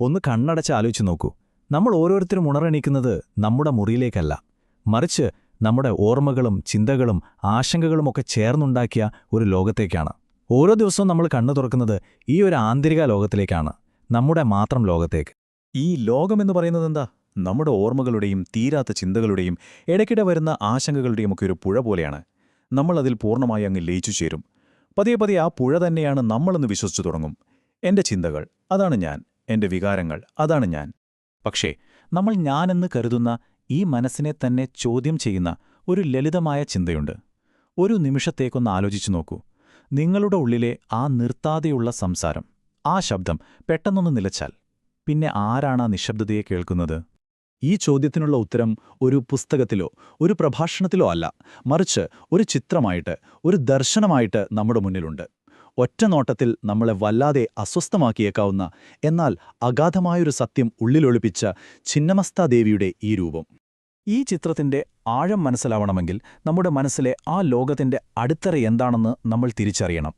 ഒന്ന് കണ്ണടച്ച് ആലോചിച്ച് നോക്കൂ. നമ്മൾ ഓരോരുത്തരും ഉണറണിക്കുന്നത് നമ്മുടെ മുറിയിലേക്കല്ല. മറിച്ച് നമ്മുടെ ഓർമ്മകളും ചിന്തകളും ആശങ്കകളുമൊക്കെ ചേർന്നുണ്ടാക്കിയ ഒരു ലോകത്തേക്കാണ്. ഓരോ ദിവസവും നമ്മൾ കണ്ണു തുറക്കുന്നത് ഈ ഒരു ആന്തരിക ലോകത്തിലേക്കാണ്. നമ്മുടെ മാത്രം ലോകത്തേക്ക്. ഈ ലോകമെന്ന് പറയുന്നത് എന്താ? നമ്മുടെ ഓർമ്മകളുടെയും തീരാത്ത ചിന്തകളുടെയും ഇടയ്ക്കിടെ വരുന്ന ആശങ്കകളുടെയും ഒക്കെ ഒരു പുഴ പോലെയാണ്. നമ്മൾ അതിൽ പൂർണമായി അങ്ങ് ലയിച്ചു ചേരും. പതിയെ പതിയെ ആ പുഴ തന്നെയാണ് നമ്മളെന്ന് വിശ്വസിച്ചു തുടങ്ങും. എന്റെ ചിന്തകൾ അതാണ് ഞാൻ. എന്റെ വികാരങ്ങൾ. അതാണ് ഞാൻ. പക്ഷേ നമ്മൾ ഞാനെന്ന് കരുതുന്ന ഈ മനസ്സിനെ തന്നെ ചോദ്യം ചെയ്യുന്ന ഒരു ലളിതമായ ചിന്തയുണ്ട്. ഒരു നിമിഷത്തേക്കൊന്ന് ആലോചിച്ചു നോക്കൂ. നിങ്ങളുടെ ഉള്ളിലെ ആ നിർത്താതെയുള്ള സംസാരം ആ ശബ്ദം പെട്ടെന്നൊന്ന് നിലച്ചാൽ പിന്നെ ആരാണ് ആ നിശബ്ദതയെ കേൾക്കുന്നത്? ഈ ചോദ്യത്തിനുള്ള ഉത്തരം ഒരു പുസ്തകത്തിലോ ഒരു പ്രഭാഷണത്തിലോ അല്ല. മറിച്ച് ഒരു ചിത്രമായിട്ട് ഒരു ദർശനമായിട്ട് നമ്മുടെ മുന്നിലുണ്ട്. ഒറ്റ നോട്ടത്തിൽ നമ്മളെ വല്ലാതെ അസ്വസ്ഥമാക്കിയേക്കാവുന്ന എന്നാൽ അഗാധമായൊരു സത്യം ഉള്ളിലൊളിപ്പിച്ച ചിന്നമസ്താദേവിയുടെ ഈ രൂപം. ഈ ചിത്രത്തിന്റെ ആഴം മനസ്സിലാവണമെങ്കിൽ നമ്മുടെ മനസ്സിലെ ആ ലോകത്തിന്റെ അടിത്തറ എന്താണെന്ന് നമ്മൾ തിരിച്ചറിയണം.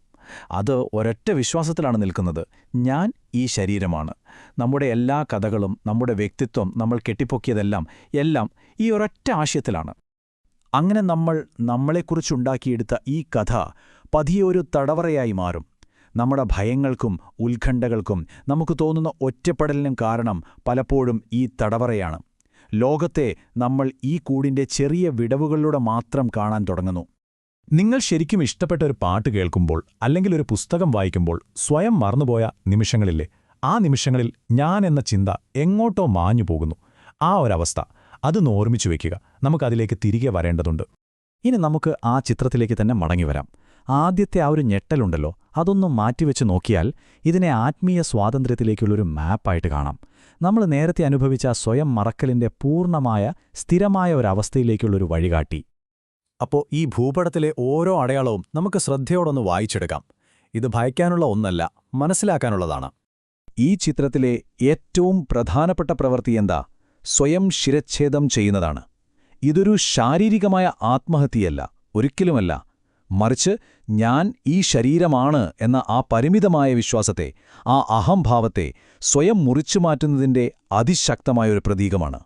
അത് ഒരൊറ്റ വിശ്വാസത്തിലാണ് നിൽക്കുന്നത്. ഞാൻ ഈ ശരീരമാണ്. നമ്മുടെ എല്ലാ കഥകളും നമ്മുടെ വ്യക്തിത്വം നമ്മൾ കെട്ടിപ്പൊക്കിയതെല്ലാം എല്ലാം ഈ ഒരൊറ്റ ആശയത്തിലാണ്. അങ്ങനെ നമ്മൾ നമ്മളെക്കുറിച്ചുണ്ടാക്കിയെടുത്ത ഈ കഥ പതിയെ ഒരു തടവറയായി മാറും. നമ്മുടെ ഭയങ്ങൾക്കും ഉത്കണ്ഠകൾക്കും നമുക്ക് തോന്നുന്ന ഒറ്റപ്പെടലിനും കാരണം പലപ്പോഴും ഈ തടവറയാണ്. ലോകത്തെ നമ്മൾ ഈ കൂടിന്റെ ചെറിയ വിടവുകളിലൂടെ മാത്രം കാണാൻ തുടങ്ങുന്നു. നിങ്ങൾ ശരിക്കും ഇഷ്ടപ്പെട്ട ഒരു പാട്ട് കേൾക്കുമ്പോൾ അല്ലെങ്കിൽ ഒരു പുസ്തകം വായിക്കുമ്പോൾ സ്വയം മറന്നുപോയ നിമിഷങ്ങളില്ലേ? ആ നിമിഷങ്ങളിൽ ഞാൻ എന്ന ചിന്ത എങ്ങോട്ടോ മാഞ്ഞു പോകുന്നു. ആ ഒരവസ്ഥ അതൊന്ന് ഓർമ്മിച്ചു വയ്ക്കുക. നമുക്കതിലേക്ക് തിരികെ വരേണ്ടതുണ്ട്. ഇനി നമുക്ക് ആ ചിത്രത്തിലേക്ക് തന്നെ മടങ്ങിവരാം ആദ്യത്തെ ആ ഒരു ഞെട്ടലുണ്ടല്ലോ അതൊന്നും മാറ്റിവെച്ച് നോക്കിയാൽ ഇതിനെ ആത്മീയ സ്വാതന്ത്ര്യത്തിലേക്കുള്ളൊരു മാപ്പായിട്ട് കാണാം. നമ്മൾ നേരത്തെ അനുഭവിച്ച സ്വയം മറക്കലിന്റെ പൂർണമായ സ്ഥിരമായ ഒരവസ്ഥയിലേക്കുള്ളൊരു വഴികാട്ടി. അപ്പോൾ ഈ ഭൂപടത്തിലെ ഓരോ അടയാളവും നമുക്ക് ശ്രദ്ധയോടൊന്ന് വായിച്ചെടുക്കാം. ഇത് ഭയക്കാനുള്ള ഒന്നല്ല മനസ്സിലാക്കാനുള്ളതാണ്. ഈ ചിത്രത്തിലെ ഏറ്റവും പ്രധാനപ്പെട്ട പ്രവൃത്തി എന്താ? സ്വയം ശിരച്ഛേദം ചെയ്യുന്നതാണ്. ഇതൊരു ശാരീരികമായ ആത്മഹത്യയല്ല ഒരിക്കലുമല്ല. മറിച്ച് ഞാൻ ഈ ശരീരമാണ് എന്ന ആ പരിമിതമായ വിശ്വാസത്തെ ആ അഹംഭാവത്തെ സ്വയം മുറിച്ചു മാറ്റുന്നതിന്റെ അതിശക്തമായൊരു പ്രതീകമാണ്.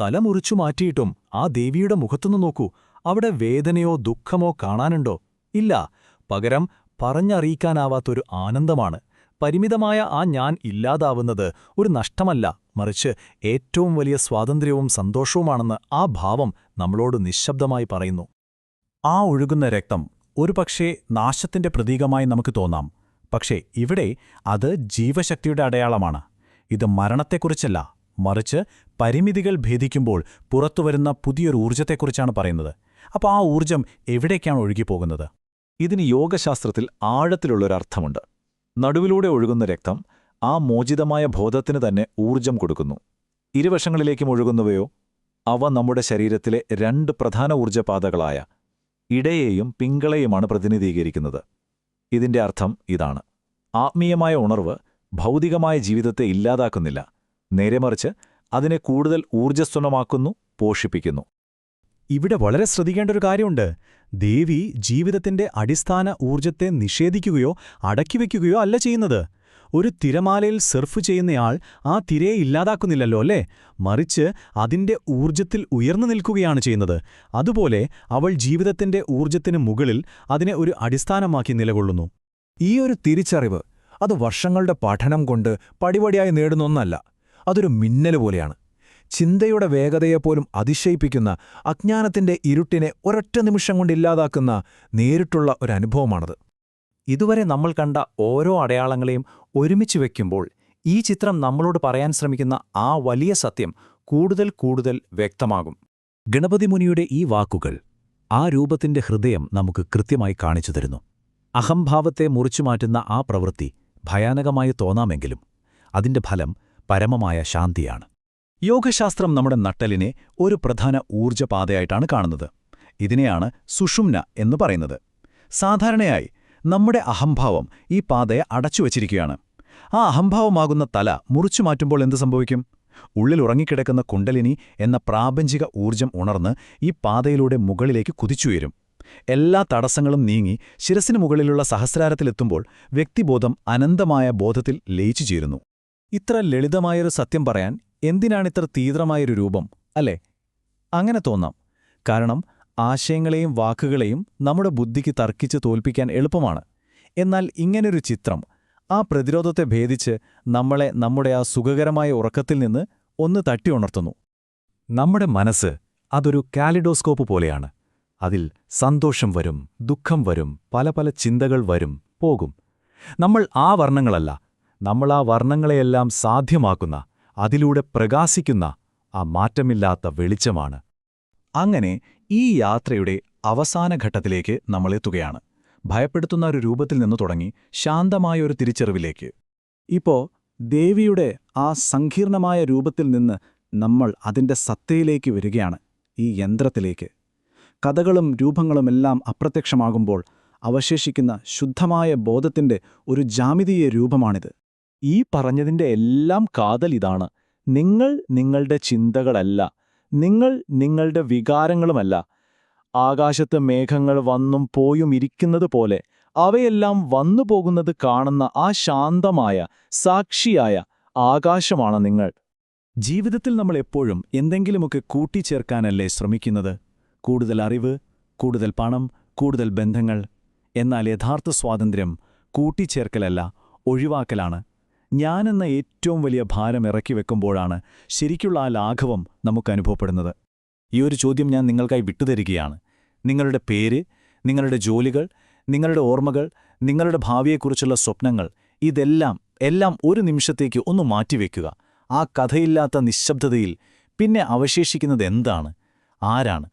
തല മുറിച്ചു മാറ്റിയിട്ടും ആ ദേവിയുടെ മുഖത്തുനിന്ന് നോക്കൂ. അവിടെ വേദനയോ ദുഃഖമോ കാണാനുണ്ടോ? ഇല്ല. പകരം പറഞ്ഞറിയിക്കാനാവാത്തൊരു ആനന്ദമാണ്. പരിമിതമായ ആ ഞാൻ ഇല്ലാതാവുന്നത് ഒരു നഷ്ടമല്ല. മറിച്ച് ഏറ്റവും വലിയ സ്വാതന്ത്ര്യവും സന്തോഷവുമാണെന്ന് ആ ഭാവം നമ്മളോട് നിശ്ശബ്ദമായി പറയുന്നു. ആ ഒഴുകുന്ന രക്തം ഒരുപക്ഷേ നാശത്തിന്റെ പ്രതീകമായി നമുക്ക് തോന്നാം. പക്ഷേ ഇവിടെ അത് ജീവശക്തിയുടെ അടയാളമാണ്. ഇത് മരണത്തെക്കുറിച്ചല്ല. മറിച്ച് പരിമിതികൾ ഭേദിക്കുമ്പോൾ പുറത്തുവരുന്ന പുതിയൊരു ഊർജത്തെക്കുറിച്ചാണ് പറയുന്നത്. അപ്പോൾ ആ ഊർജം എവിടേക്കാണ് ഒഴുകിപ്പോകുന്നത്? ഇതിന് യോഗശാസ്ത്രത്തിൽ ആഴത്തിലുള്ളൊരർത്ഥമുണ്ട് നടുവിലൂടെ ഒഴുകുന്ന രക്തം ആ മോചിതമായ ബോധത്തിന് തന്നെ ഊർജം കൊടുക്കുന്നു. ഇരുവശങ്ങളിലേക്കും ഒഴുകുന്നവയോ? അവ നമ്മുടെ ശരീരത്തിലെ രണ്ട് പ്രധാന ഊർജപാതകളായ ഇടയെയും പിങ്കളെയുമാണ് പ്രതിനിധീകരിക്കുന്നത്. ഇതിന്റെ അർത്ഥം ഇതാണ്. ആത്മീയമായ ഉണർവ് ഭൗതികമായ ജീവിതത്തെ ഇല്ലാതാക്കുന്നില്ല. നേരെമറിച്ച് അതിനെ കൂടുതൽ ഊർജസ്വലമാക്കുന്നു പോഷിപ്പിക്കുന്നു. ഇവിടെ വളരെ ശ്രദ്ധിക്കേണ്ട ഒരു കാര്യമുണ്ട്. ദേവി ജീവിതത്തിന്റെ അടിസ്ഥാന ഊർജത്തെ നിഷേധിക്കുകയോ അടക്കിവെക്കുകയോ അല്ല ചെയ്യുന്നത്. ഒരു തിരമാലയിൽ സെർഫ് ചെയ്യുന്നയാൾ ആ തിരയെ ഇല്ലാതാക്കുന്നില്ലല്ലോ അല്ലേ? മറിച്ച് അതിന്റെ ഊർജത്തിൽ ഉയർന്നു നിൽക്കുകയാണ് ചെയ്യുന്നത്. അതുപോലെ അവൾ ജീവിതത്തിന്റെ ഊർജത്തിന് മുകളിൽ അതിനെ ഒരു അടിസ്ഥാനമാക്കി നിലകൊള്ളുന്നു. ഈ ഒരു തിരിച്ചറിവ് അത് വർഷങ്ങളുടെ പഠനം കൊണ്ട് പടിപടിയായി നേടുന്ന ഒന്നല്ല അതൊരു മിന്നൽ പോലെയാണ്. ചിന്തയുടെ വേഗതയെപ്പോലും അതിശയിപ്പിക്കുന്ന അജ്ഞാനത്തിന്റെ ഇരുട്ടിനെ ഒരൊറ്റ നിമിഷം കൊണ്ട് ഇല്ലാതാക്കുന്ന നേരിട്ടുള്ള ഒരനുഭവമാണത് ഇതുവരെ നമ്മൾ കണ്ട ഓരോ അടയാളങ്ങളെയും ഒരുമിച്ച് വയ്ക്കുമ്പോൾ ഈ ചിത്രം നമ്മളോട് പറയാൻ ശ്രമിക്കുന്ന ആ വലിയ സത്യം കൂടുതൽ കൂടുതൽ വ്യക്തമാകും. ഗണപതി മുനിയുടെ ഈ വാക്കുകൾ ആ രൂപത്തിന്റെ ഹൃദയം നമുക്ക് കൃത്യമായി കാണിച്ചു തരുന്നു. അഹംഭാവത്തെ മുറിച്ചുമാറ്റുന്ന ആ പ്രവൃത്തി ഭയാനകമായി തോന്നാമെങ്കിലും അതിന്റെ ഫലം പരമമായ ശാന്തിയാണ്. യോഗശാസ്ത്രം നമ്മുടെ നട്ടലിനെ ഒരു പ്രധാന ഊർജപാതയായിട്ടാണ് കാണുന്നത്. ഇതിനെയാണ് സുഷുമ്ന എന്ന് പറയുന്നത്. സാധാരണയായി നമ്മുടെ അഹംഭാവം ഈ പാതയെ അടച്ചുവച്ചിരിക്കുകയാണ് ആ അഹംഭാവമാകുന്ന തല മുറിച്ചു മാറ്റുമ്പോൾ എന്ത് സംഭവിക്കും? ഉള്ളിൽ ഉറങ്ങിക്കിടക്കുന്ന കുണ്ടലിനി എന്ന പ്രാപഞ്ചിക ഊർജം ഉണർന്ന് ഈ പാതയിലൂടെ മുകളിലേക്ക് കുതിച്ചുയരും. എല്ലാ തടസ്സങ്ങളും നീങ്ങി ശിരസിന് മുകളിലുള്ള സഹസ്രാരത്തിലെത്തുമ്പോൾ വ്യക്തിബോധം അനന്തമായ ബോധത്തിൽ ലയിച്ചു ചേരുന്നു. ഇത്ര ലളിതമായൊരു സത്യം പറയാൻ എന്തിനാണിത്ര തീവ്രമായൊരു രൂപം അല്ലേ? അങ്ങനെ തോന്നാം. കാരണം ആശയങ്ങളെയും വാക്കുകളെയും നമ്മുടെ ബുദ്ധിക്ക് തർക്കിച്ച് തോൽപ്പിക്കാൻ എളുപ്പമാണ്. എന്നാൽ ഇങ്ങനൊരു ചിത്രം ആ പ്രതിരോധത്തെ ഭേദിച്ച് നമ്മളെ നമ്മുടെ ആ സുഖകരമായ ഉറക്കത്തിൽ നിന്ന് ഒന്ന് തട്ടി ഉണർത്തുന്നു. നമ്മുടെ മനസ്സ് അതൊരു കാലിഡോസ്കോപ്പ് പോലെയാണ്. അതിൽ സന്തോഷം വരും ദുഃഖം വരും പല പല ചിന്തകൾ വരും പോകും. നമ്മൾ ആ വർണങ്ങളല്ല നമ്മൾ ആ വർണങ്ങളെയെല്ലാം സാധ്യമാക്കുന്ന അതിലൂടെ പ്രകാശിക്കുന്ന ആ മാറ്റമില്ലാത്ത വെളിച്ചമാണ്. അങ്ങനെ ഈ യാത്രയുടെ അവസാന ഘട്ടത്തിലേക്ക് നമ്മൾ എത്തുകയാണ് ഭയപ്പെടുത്തുന്ന ഒരു രൂപത്തിൽ നിന്ന് തുടങ്ങി ശാന്തമായ ഒരു തിരിച്ചറിവിലേക്ക്. ഇപ്പോ ദേവിയുടെ ആ സങ്കീർണമായ രൂപത്തിൽ നിന്ന് നമ്മൾ അതിന്റെ സത്തയിലേക്ക് വരികയാണ് ഈ യന്ത്രത്തിലേക്ക്. കഥകളും രൂപങ്ങളുമെല്ലാം അപ്രത്യക്ഷമാകുമ്പോൾ അവശേഷിക്കുന്ന ശുദ്ധമായ ബോധത്തിന്റെ ഒരു ജാമിതീയ രൂപമാണിത്. ഈ പറഞ്ഞതിന്റെ എല്ലാം കാതൽ ഇതാണ്. നിങ്ങൾ നിങ്ങളുടെ ചിന്തകളല്ല നിങ്ങൾ നിങ്ങളുടെ വികാരങ്ങളുമല്ല. ആകാശത്ത് മേഘങ്ങൾ വന്നും പോയും ഇരിക്കുന്നത് പോലെ അവയെല്ലാം വന്നു പോകുന്നത് കാണുന്ന ആ ശാന്തമായ സാക്ഷിയായ ആകാശമാണ് നിങ്ങൾ. ജീവിതത്തിൽ നമ്മൾ എപ്പോഴും എന്തെങ്കിലുമൊക്കെ കൂട്ടിച്ചേർക്കാനല്ലേ ശ്രമിക്കുന്നത്? കൂടുതൽ അറിവ് കൂടുതൽ പണം കൂടുതൽ ബന്ധങ്ങൾ. എന്നാൽ യഥാർത്ഥ സ്വാതന്ത്ര്യം കൂട്ടിച്ചേർക്കലല്ല ഒഴിവാക്കലാണ്. ഞാനെന്ന ഏറ്റവും വലിയ ഭാരം ഇറക്കി വെക്കുമ്പോഴാണ് ശരിക്കുള്ള ആ ലാഘവം നമുക്ക് അനുഭവപ്പെടുന്നത്. ഈ ഒരു ചോദ്യം ഞാൻ നിങ്ങൾക്കായി വിട്ടുതരികയാണ്. നിങ്ങളുടെ പേര് നിങ്ങളുടെ ജോലികൾ നിങ്ങളുടെ ഓർമ്മകൾ നിങ്ങളുടെ ഭാവിയെക്കുറിച്ചുള്ള സ്വപ്നങ്ങൾ ഇതെല്ലാം എല്ലാം ഒരു നിമിഷത്തേക്ക് ഒന്ന് മാറ്റിവെക്കുക. ആ കഥയില്ലാത്ത നിശബ്ദതയിൽ പിന്നെ അവശേഷിക്കുന്നത് എന്താണ്? ആരാണ്?